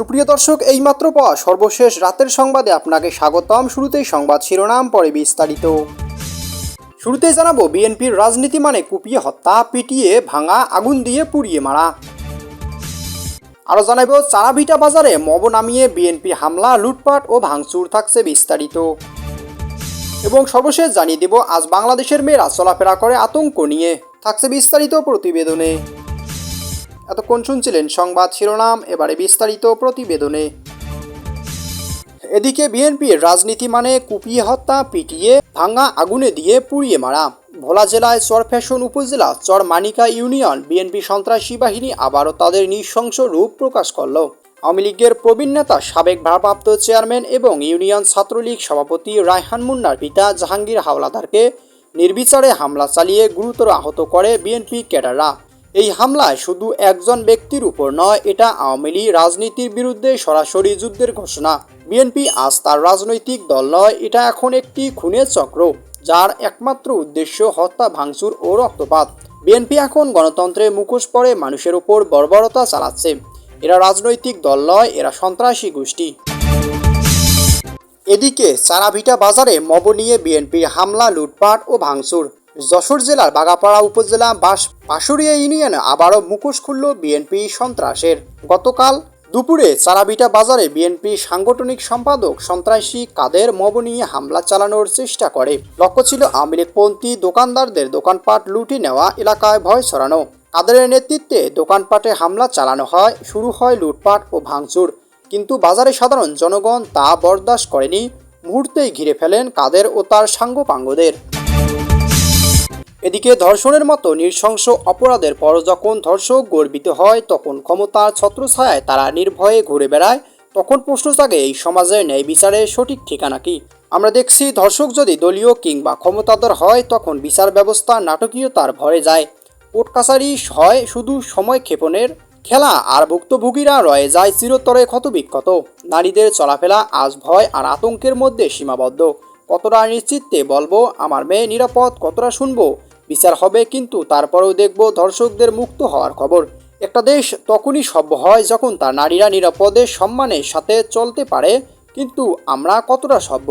সুপ্রিয় দর্শক, এইমাত্র পাওয়া সর্বশেষ রাতের সংবাদে আপনাকে স্বাগতম। শুরুতেই সংবাদ শিরোনাম, পরে বিস্তারিত। শুরুতেই জানাব, বিএনপির রাজনীতি মানে কুপিয়ে হত্যা, পিটিয়ে ভাঙা, আগুন দিয়ে পুড়িয়ে মারা। আরও জানাব, চারাভিটা বাজারে মব নামিয়ে বিএনপি হামলা, লুটপাট ও ভাঙচুর থাকছে বিস্তারিত। এবং সর্বশেষ জানিয়ে দেব, আজ বাংলাদেশের মেয়েরা চলাফেরা করে আতঙ্ক নিয়ে। থাকছে বিস্তারিত প্রতিবেদনে। এতক্ষণ শুনছিলেন সংবাদ শিরোনাম, এবারে বিস্তারিত প্রতিবেদনে। এদিকে বিএনপির রাজনীতি মানে কুপিয়ে হত্যা, পিটিয়ে, ভাঙা, আগুনে দিয়ে পুড়িয়ে মারা। ভোলা জেলায় চরফ্যাশন উপজেলা চর মানিকা ইউনিয়ন বিএনপি সন্ত্রাসী বাহিনী আবারও তাদের নৃশংস রূপ প্রকাশ করল। আওয়ামী লীগের প্রবীণ নেতা, সাবেক ভারপ্রাপ্ত চেয়ারম্যান এবং ইউনিয়ন ছাত্রলীগ সভাপতি রায়হান মুন্নার পিতা জাহাঙ্গীর হাওলাদারকে নির্বিচারে হামলা চালিয়ে গুরুতর আহত করে বিএনপি ক্যাডাররা। এই হামলায় শুধু একজন ব্যক্তির উপর নয়, এটা আওয়ামী লীগ রাজনীতির বিরুদ্ধে সরাসরি যুদ্ধের ঘোষণা। বিএনপি আজ তার রাজনৈতিক দল নয়, এটা এখন একটি খুনের চক্র, যার একমাত্র উদ্দেশ্য হত্যা, ভাঙচুর ও রক্তপাত। বিএনপি এখন গণতন্ত্রের মুখোশ পরে মানুষের উপর বর্বরতা চালাচ্ছে। এরা রাজনৈতিক দল নয়, এরা সন্ত্রাসী গোষ্ঠী। এদিকে চারাভিটা বাজারে মব নিয়ে বিএনপির হামলা, লুটপাট ও ভাঙচুর। যশোর জেলার বাগাপাড়া উপজেলা বাস পাশুরিয়া ইউনিয়নে আবারও মুখোশ খুলল বিএনপি সন্ত্রাসের। গতকাল দুপুরে চারাবিটা বাজারে বিএনপি সাংগঠনিক সম্পাদক সন্ত্রাসী কাদের মব নিয়ে হামলা চালানোর চেষ্টা করে। লক্ষ্য ছিল আওয়ামী দোকানদারদের দোকানপাট লুটে নেওয়া এলাকায় ভয় ছড়ানো। কাদেরের নেতৃত্বে দোকানপাটে হামলা চালানো হয়, শুরু হয় লুটপাট ও ভাঙচুর। কিন্তু বাজারে সাধারণ জনগণ তা বরদাস্ত করেনি। মুহূর্তেই ঘিরে ফেলেন কাদের ও তার সাঙ্গপাঙ্গদের। এদিকে ধর্ষণের মতো নৃশংস অপরাধের পর যখন ধর্ষক গর্বিত হয়, তখন ক্ষমতার ছত্রছায়ায় তারা নির্ভয়ে ঘুরে বেড়ায়। তখন প্রশ্ন জাগে, এই সমাজের ন্যায় বিচারের সঠিক ঠিকানা কি? আমরা দেখছি, ধর্ষক যদি দলীয় কিংবা ক্ষমতাধর হয়, তখন বিচার ব্যবস্থা নাটকীয়তার ভরে যায়। কোর্ট কাছারি হয় শুধু সময় ক্ষেপণের খেলা, আর ভুক্তভোগীরা রয়ে যায় চিরতরে ক্ষতবিক্ষত। নারীদের চলাফেরা আজ ভয় আর আতঙ্কের মধ্যে সীমাবদ্ধ। কতটা নিশ্চিতে বলব, আমার মেয়ে নিরাপদ, কতটা শুনব বিচার হবে কিন্তু তারপরেও দেখব ধর্ষকদের মুক্ত হওয়ার খবর। একটা দেশ তখনই সভ্য হয় যখন তার নারীরা নিরাপদে সম্মানের সাথে চলতে পারে, কিন্তু আমরা কতটা সভ্য?